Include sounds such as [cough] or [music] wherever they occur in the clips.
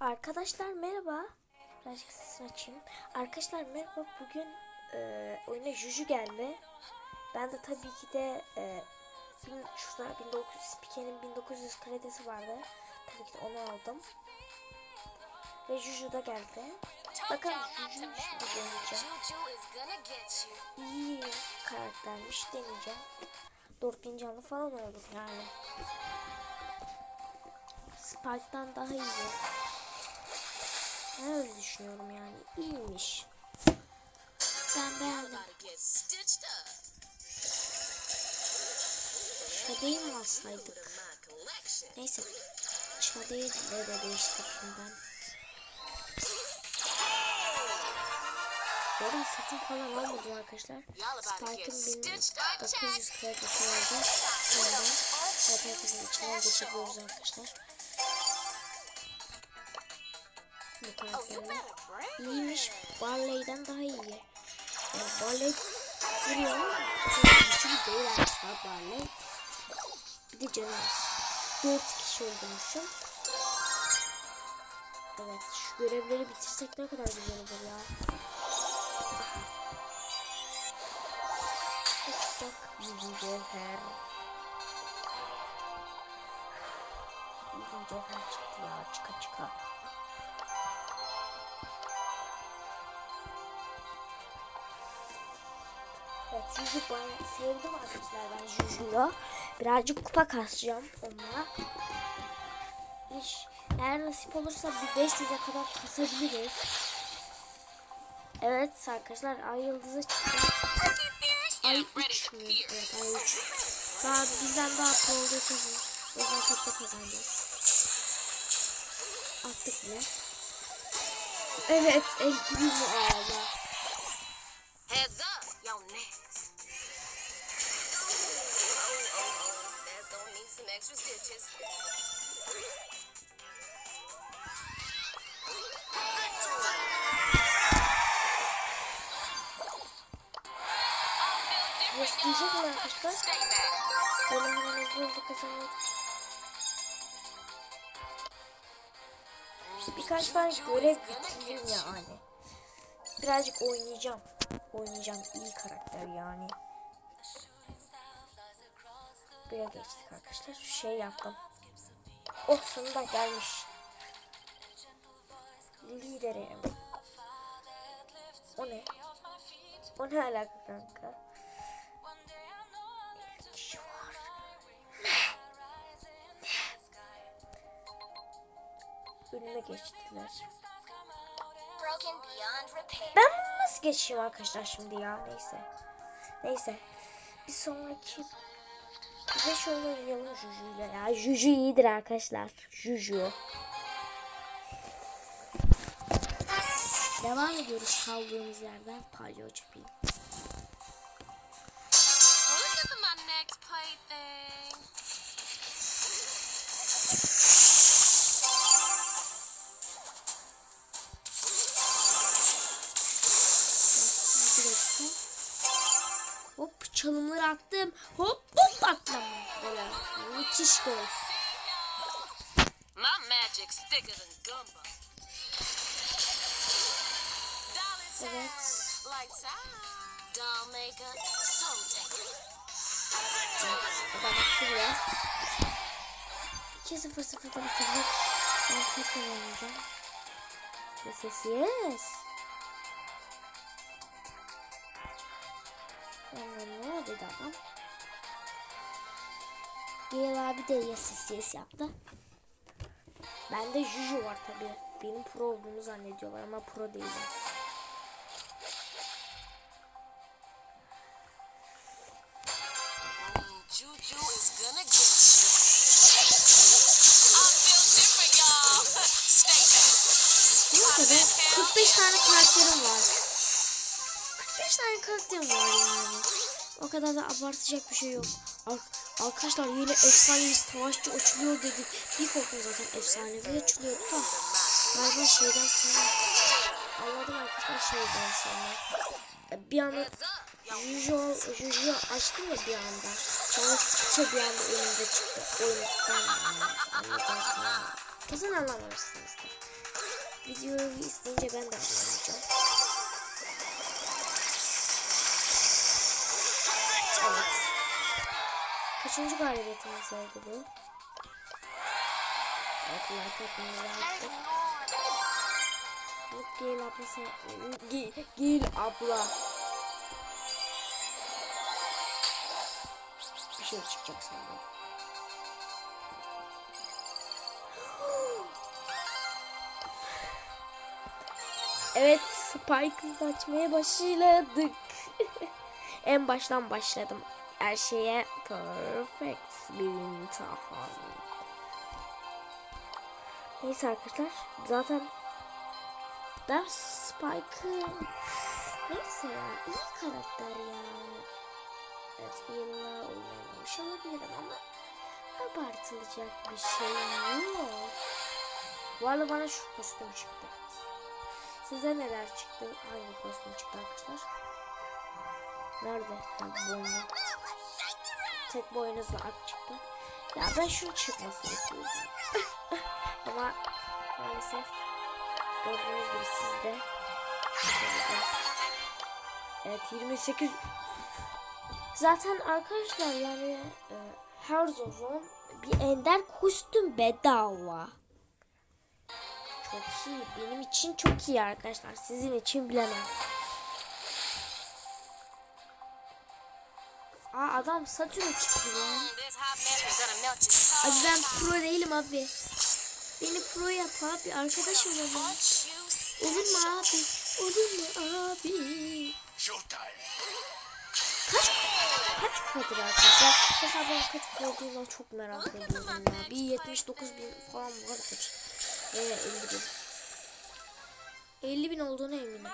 Arkadaşlar merhaba. Birazcık sesini açayım. Arkadaşlar merhaba. Bugün e, oyuna Juju geldi. Ben de tabii ki de e, bin, şurada 1900 Spike'nin 1900 kredisi vardı. Tabii ki de onu aldım. Ve Juju da geldi. Bakın Juju'yu şimdi deneyeceğim. İyi karaktermiş deneyeceğim. 4000 canlı falan olduk yani. Spike'dan daha iyi. Ben öyle düşünüyorum yani. İyiymiş. Ben beğendim. Şadeyi mi alsaydık? Neyse. Şadeyi de, de değiştiririm ben. Bu satın falan almadım arkadaşlar. Spike'ın 1900 kredisi vardı. Ondan zaten herkesin içinden arkadaşlar. Karakterler iyiymiş. Barley'den daha iyi. Yani Barley vuruyor ama güçlü değil aslında Barley. Bir de canı az. 4 kişi öldürmüşüm. Evet şu görevleri bitirsek ne kadar güzel olur ya. Çıkacak bir cevher. Bir cevher çıktı ya çıka çıka. Juju bayağı sevdim arkadaşlar ben Juju'yu. Birazcık kupa kasacağım onunla. İş, eğer nasip olursa bir 500'e kadar kasabiliriz. Evet arkadaşlar ay yıldızı çıktı. Ay 3 mü? Evet ay 3. Daha bizden daha pro yüzden tek de kazanacağız. Attık bile. Evet el primo ağla. Heads extra stitches. Diyecek mi arkadaşlar? Böyle hemen hızlı kazanalım. Birkaç tane görev bitireyim yani. Birazcık oynayacağım. Oynayacağım iyi karakter yani. Bire geçtik arkadaşlar. Şu şey yaptım. Oh sonunda gelmiş. Liderim. O ne? O ne alaka kanka? 50 kişi var. Önüme geçtiler. Ben nasıl geçeyim arkadaşlar şimdi ya neyse. Neyse. Bir sonraki de şöyle oynayalım Juju'yla ya. Juju iyidir arkadaşlar. Juju. Devam ediyoruz kaldığımız yerden palyo dakika. Hop çalımları attım. Hop müthiş gol. Evet. Attı bile. 2-0-0'da bitirdik. Ben tekrar oynayacağım. Yes yes yes. Yani ne dedi adam? Gale abi de yes yes yes yaptı. Bende Juju var tabi. Benim pro olduğumu zannediyorlar ama pro değilim. Juju is gonna get you. I feel different, y'all. Stay back. Neyse be 45 tane karakterim var. 45 tane karakterim var yani. O kadar da abartacak bir şey yok. Ar- Arkadaşlar yine efsanevi savaşçı uçuluyor dedik. Bir korkun zaten efsanevi uçuluyor da. Galiba şeyden sonra. Anladım arkadaşlar şeyden sonra. E, Bir anda. Juju, Juju açtım ya bir anda. Sonra sıkça bir anda önümde çıktı. Oyun ben yani anladınız mı? Kesin anlamamışsınızdır. videoyu isteyince ben de oynayacağım. Kaçıncı galibiyetimiz oldu bu? Evet, like atmayı yaptık. Gel abla sen... Gel, gel abla. Bir şey çıkacak sandım. Evet, Spike'ı açmaya başladık. [laughs] en baştan başladım. Her şeye perfect bir imtihan. Neyse arkadaşlar, zaten ben Spike'ı neyse ya, iyi karakter ya. Evet, yıllar oynanmış olabilirim ama abartılacak bir şey yok. Bu arada bana şu kostüm çıktı. Size neler çıktı? Hangi kostüm çıktı arkadaşlar? Nerede? Ha. Tek boynuzlu at çıktı. Ya ben şunu çıkmasını istiyordum. [laughs] Ama maalesef gördüğünüz gibi siz de Evet 28 Zaten arkadaşlar yani e, her zaman bir ender kostüm bedava. Çok iyi. Benim için çok iyi arkadaşlar. Sizin için bilemem. Aa adam Satürn çıktı lan. Abi ben pro değilim abi. Beni pro yap abi. Arkadaşım olalım. Olur mu abi? Olur mu abi? Kaç kaç kadır arkadaşlar? Mesela kaç olduğundan çok merak ediyorum ya. Bir 79 bin falan vardır. Ve 50 bin. 50 bin olduğuna eminim.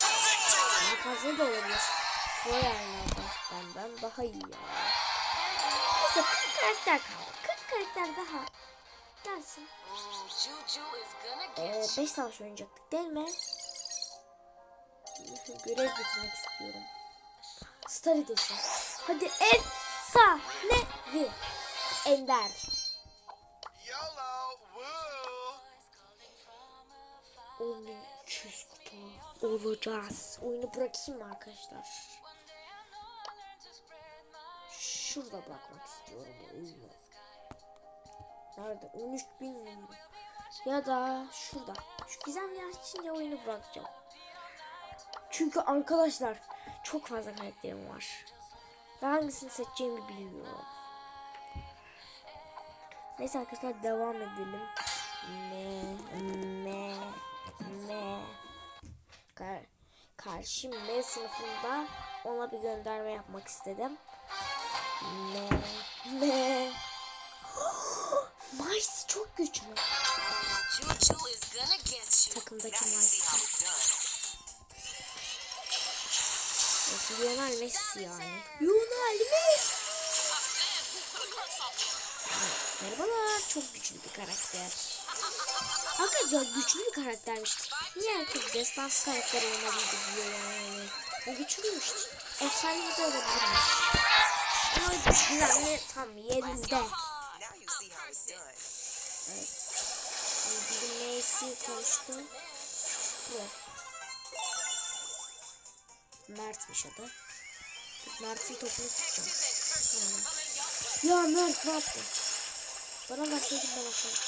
Daha fazla da olabilir. Benden daha iyi ya. Neyse 40 karakter kaldı. 40 karakter daha. Gelsin. Ee, get 5 savaş oynayacaktık değil mi? Görev bitirmek istiyorum. Star Edition. Hadi efsanevi. Ender. Woo. 1200 kupa olacağız. Oyunu bırakayım mı arkadaşlar? Şurada bırakmak istiyorum oyunu. Nerede? 13 bin? Ya da şurada. Şu gizemli açınca oyunu bırakacağım. Çünkü arkadaşlar çok fazla karakterim var. Ve hangisini seçeceğimi bilmiyorum. Neyse arkadaşlar devam edelim. Me me me Kar karşı M sınıfında ona bir gönderme yapmak istedim. Me me [gasps] Mice çok güçlü. Takımdaki Mice. Lionel Messi yani. Lionel Messi. Merhabalar. Çok güçlü bir karakter. Hakikaten güçlü bir karaktermiş. Niye herkes destans karakteri olmalıydı diyor yani. O güçlüymüş. Efsanevi de olabilirmiş. Güvenli tam yerinde. Evet. Bizim Messi konuştu. Bu. Mert'in topunu tutacağım. Tamam. Ya Mert ne yaptın? Bana verseydin ben atarım.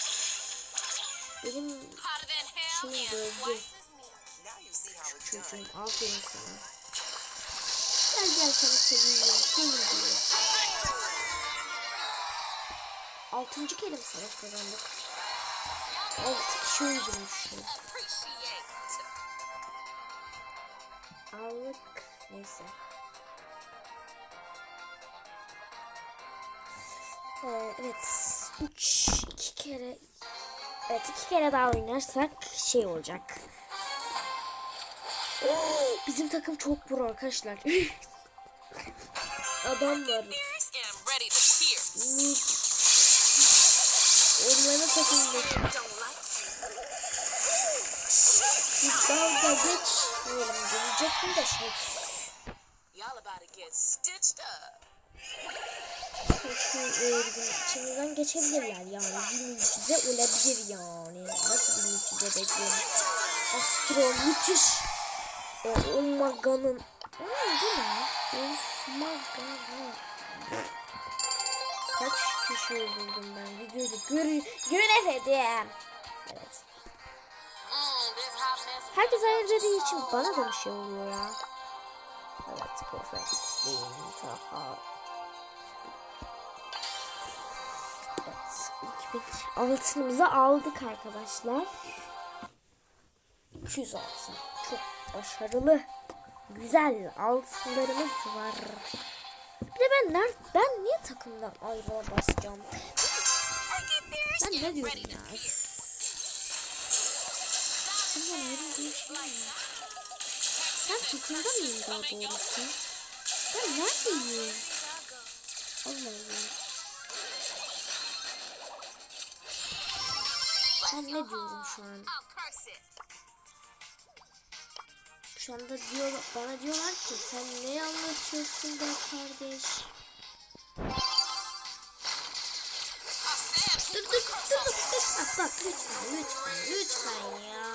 Benim şeyim böldü. Çocuğum aferin sana. Gel gel sana seveyim. Gelin diyor. Altıncı kere mi savaş kazandık? Altı kişi öldürmüşüm. Allık neyse. Ee, evet. Üç, iki kere Evet iki kere daha oynarsak şey olacak. Bizim takım çok pro arkadaşlar. [laughs] Adamlar mid Like bir dalga geçmeyelim diyecektim de şey. Şu e, bizim içimizden geçebilirler yani. Bir mucize olabilir yani. Nasıl bir mucize bekliyorum. Astro müthiş. E, Omaga'nın. Aa, bu ne? Omaga'nın. Kaç kişi öldürdüm ben videoda gör göremedim. Evet. Herkes hayır dediği için bana da bir şey oluyor ya. Evet, perfect. İntiha. Evet, 2000 altınımızı aldık arkadaşlar. 200 altın. Çok başarılı. Güzel altınlarımız var. Bir de ben ner ben niye takımdan ayrıla basacağım? Ben ne diyorum ya? Takımdan ayrıl diye şey mi? Ben takımda mıyım daha doğrusu? Ben neredeyim? Allah Allah. Ben ne diyorum şu an? Şu anda diyor, bana diyorlar ki sen ne anlatıyorsun be kardeş? Lütfen lütfen lütfen ya.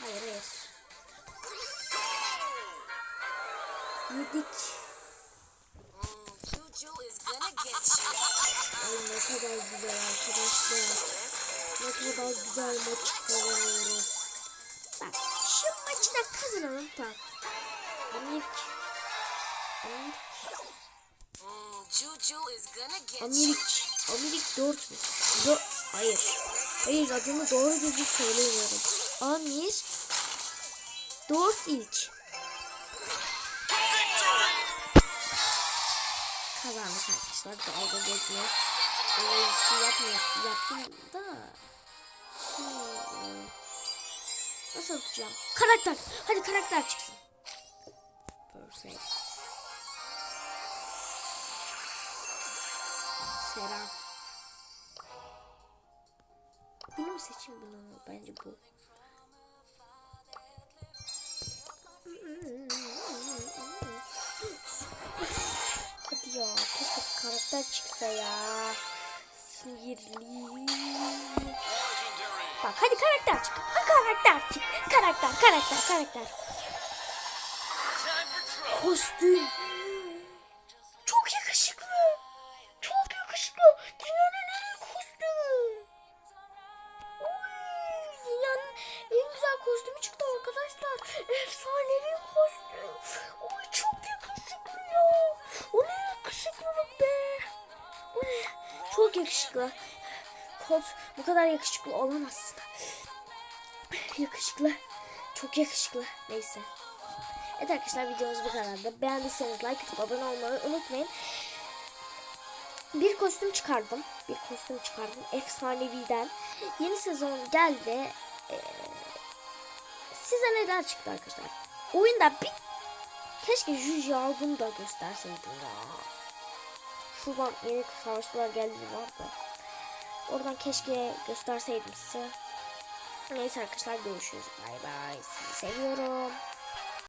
Hayır hayır. Yedik. Ay ne kadar güzel arkadaşlar. Ne kadar güzel maç kazanıyoruz. Bak şu maçı da kazanalım bak. Amir. Amir. Mm, Amerik 4 mü? Do Hayır. Hayır adını doğru düzgün söylemiyorum. Amir 4 ilk. Kazandık arkadaşlar. Dalga geçme. Ee, yapmıyor. Yaptım da. Hmm. Nasıl tutacağım? Karakter. Hadi karakter çıksın. Perfect. Serap. Bunu mu? Bence bu. Hadi ya keşke karakter çıksa ya. Sinirli. Bak hadi karakter çık. Karakter çık. Karakter karakter karakter. Kostüm. Efsanevi kostüm. Oy çok yakışıklı ya. O ne yakışıklılık be. O ne? Çok yakışıklı. Kot bu kadar yakışıklı olamazsın. Yakışıklı. Çok yakışıklı. Neyse. Evet arkadaşlar videomuz bu kadardı. Beğendiyseniz like atıp abone olmayı unutmayın. Bir kostüm çıkardım. Bir kostüm çıkardım. Efsaneviden. Yeni sezon geldi. Ee, size neler çıktı arkadaşlar? Oyunda bir keşke Juju aldım da gösterseydim ya. Şuradan yeni savaşçılar geldi var da. Oradan keşke gösterseydim size. Neyse arkadaşlar görüşürüz. Bay bay. Sizi seviyorum.